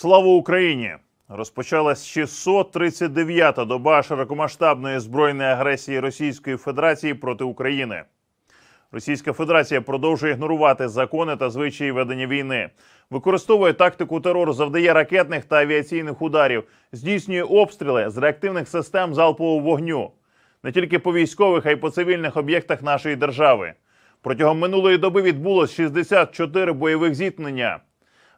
Слава Україні! Розпочалась 639-та доба широкомасштабної збройної агресії Російської Федерації проти України. Російська Федерація продовжує ігнорувати закони та звичаї ведення війни, використовує тактику терору, завдає ракетних та авіаційних ударів, здійснює обстріли з реактивних систем залпового вогню не тільки по військових, а й по цивільних об'єктах нашої держави. Протягом минулої доби відбулось 64 бойових зіткнення.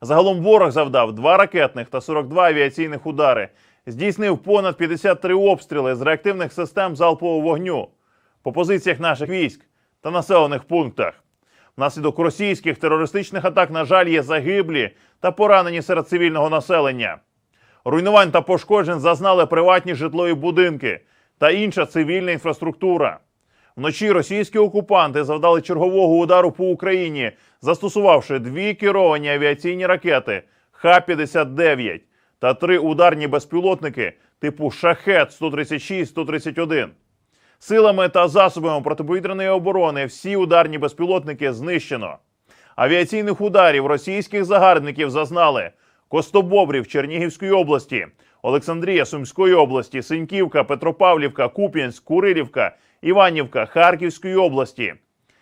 Загалом ворог завдав 2 ракетних та 42 авіаційних удари, здійснив понад 53 обстріли з реактивних систем залпового вогню по позиціях наших військ та населених пунктах. Внаслідок російських терористичних атак, на жаль, є загиблі та поранені серед цивільного населення. Руйнувань та пошкоджень зазнали приватні житлові будинки та інша цивільна інфраструктура. Вночі російські окупанти завдали чергового удару по Україні, застосувавши дві керовані авіаційні ракети Х-59 та три ударні безпілотники типу Шахет 136-131. Силами та засобами протиповітряної оборони всі ударні безпілотники знищено. Авіаційних ударів російських загарбників зазнали Костобобрів Чернігівської області, Олександрія Сумської області, Синьківка, Петропавлівка, Куп'янськ, Курилівка, Іванівка Харківської області,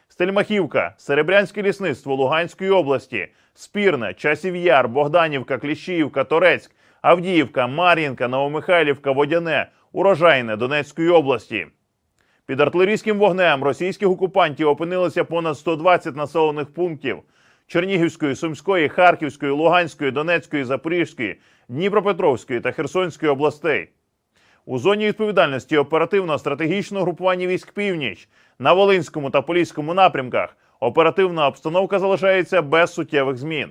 Стельмахівка, Серебрянське лісництво Луганської області, Спірне, Часів Яр, Богданівка, Кліщіївка, Торецьк, Авдіївка, Мар'їнка, Новомихайлівка, Водяне, Урожайне Донецької області. Під артилерійським вогнем російських окупантів опинилися понад 120 населених пунктів Чернігівської, Сумської, Харківської, Луганської, Донецької, Запорізької, Дніпропетровської та Херсонської областей. У зоні відповідальності оперативно-стратегічного групування військ Північ на Волинському та Поліському напрямках оперативна обстановка залишається без суттєвих змін.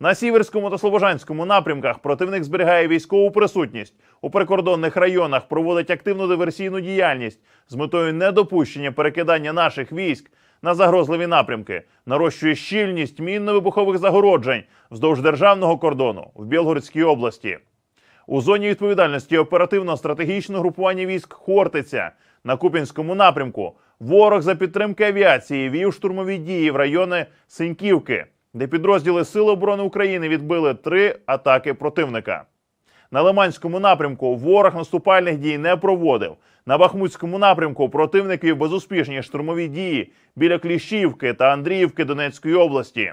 На Сіверському та Слобожанському напрямках противник зберігає військову присутність у прикордонних районах, проводить активну диверсійну діяльність з метою недопущення перекидання наших військ на загрозливі напрямки, нарощує щільність мінно-вибухових загороджень вздовж державного кордону в Білгородській області. У зоні відповідальності оперативно-стратегічного групування військ Хортиця на Куп'янському напрямку ворог за підтримки авіації вів штурмові дії в райони Синьківки, де підрозділи Сил оборони України відбили три атаки противника. На Лиманському напрямку ворог наступальних дій не проводив. На Бахмутському напрямку противник вів безуспішні штурмові дії біля Кліщівки та Андріївки Донецької області.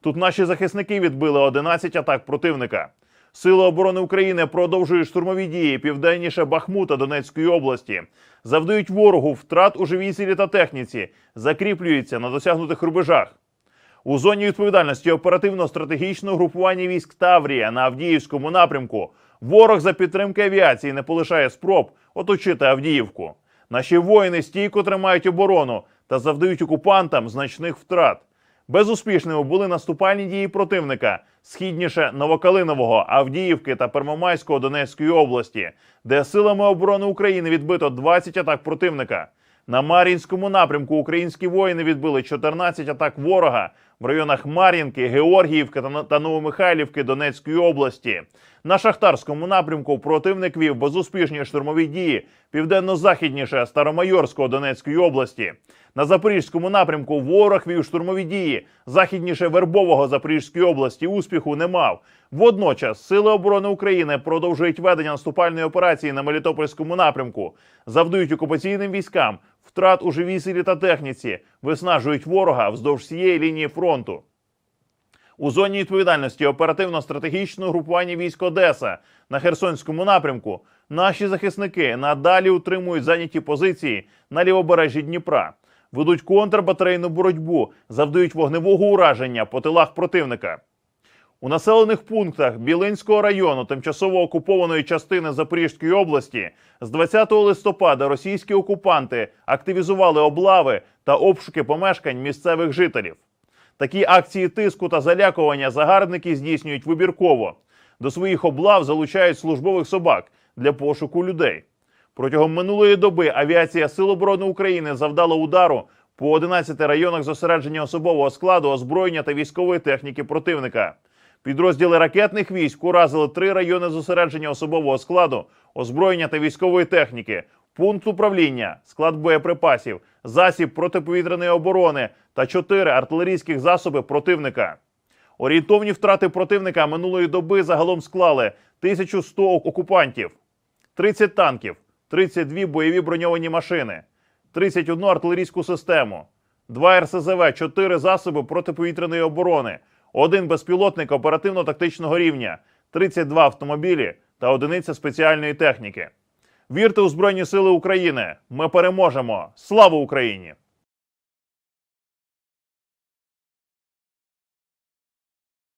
Тут наші захисники відбили 11 атак противника. Сили оборони України продовжують штурмові дії південніше Бахмута Донецької області, завдають ворогу втрат у живій силі та техніці, закріплюються на досягнутих рубежах. У зоні відповідальності оперативно-стратегічного групування військ Таврія на Авдіївському напрямку ворог за підтримки авіації не полишає спроб оточити Авдіївку. Наші воїни стійко тримають оборону та завдають окупантам значних втрат. Безуспішними були наступальні дії противника східніше Новокалинового, Авдіївки та Первомайського Донецької області, де силами оборони України відбито 20 атак противника. На Мар'їнському напрямку українські воїни відбили 14 атак ворога в районах Мар'їнки, Георгіївки та- Новомихайлівки Донецької області. На Шахтарському напрямку противник вів безуспішні штурмові дії південно-західніше Старомайорського Донецької області. На Запорізькому напрямку ворог вів штурмові дії західніше Вербового Запорізької області. Успіху не мав. Водночас Сили оборони України продовжують ведення наступальної операції на Мелітопольському напрямку, завдають окупаційним військам втрат у живій силі та техніці, виснажують ворога вздовж всієї лінії фронту. У зоні відповідальності оперативно-стратегічного групування військ Одеса на Херсонському напрямку наші захисники надалі утримують зайняті позиції на лівобережжі Дніпра, ведуть контрбатарейну боротьбу, завдають вогневого ураження по тилах противника. У населених пунктах Білинського району тимчасово окупованої частини Запорізької області з 20 листопада російські окупанти активізували облави та обшуки помешкань місцевих жителів. Такі акції тиску та залякування загарбники здійснюють вибірково. До своїх облав залучають службових собак для пошуку людей. Протягом минулої доби авіація Сил оборони України завдала удару по 11 районах зосередження особового складу, озброєння та військової техніки противника. Підрозділи ракетних військ уразили три райони зосередження особового складу, озброєння та військової техніки, пункт управління, склад боєприпасів, засіб протиповітряної оборони та чотири артилерійських засоби противника. Орієнтовні втрати противника минулої доби загалом склали 1100 окупантів, 30 танків, 32 бойові броньовані машини, 31 артилерійську систему, 2 РСЗВ, 4 засоби протиповітряної оборони, один безпілотник оперативно-тактичного рівня, 32 автомобілі та одиниця спеціальної техніки. Вірте у Збройні Сили України! Ми переможемо! Слава Україні!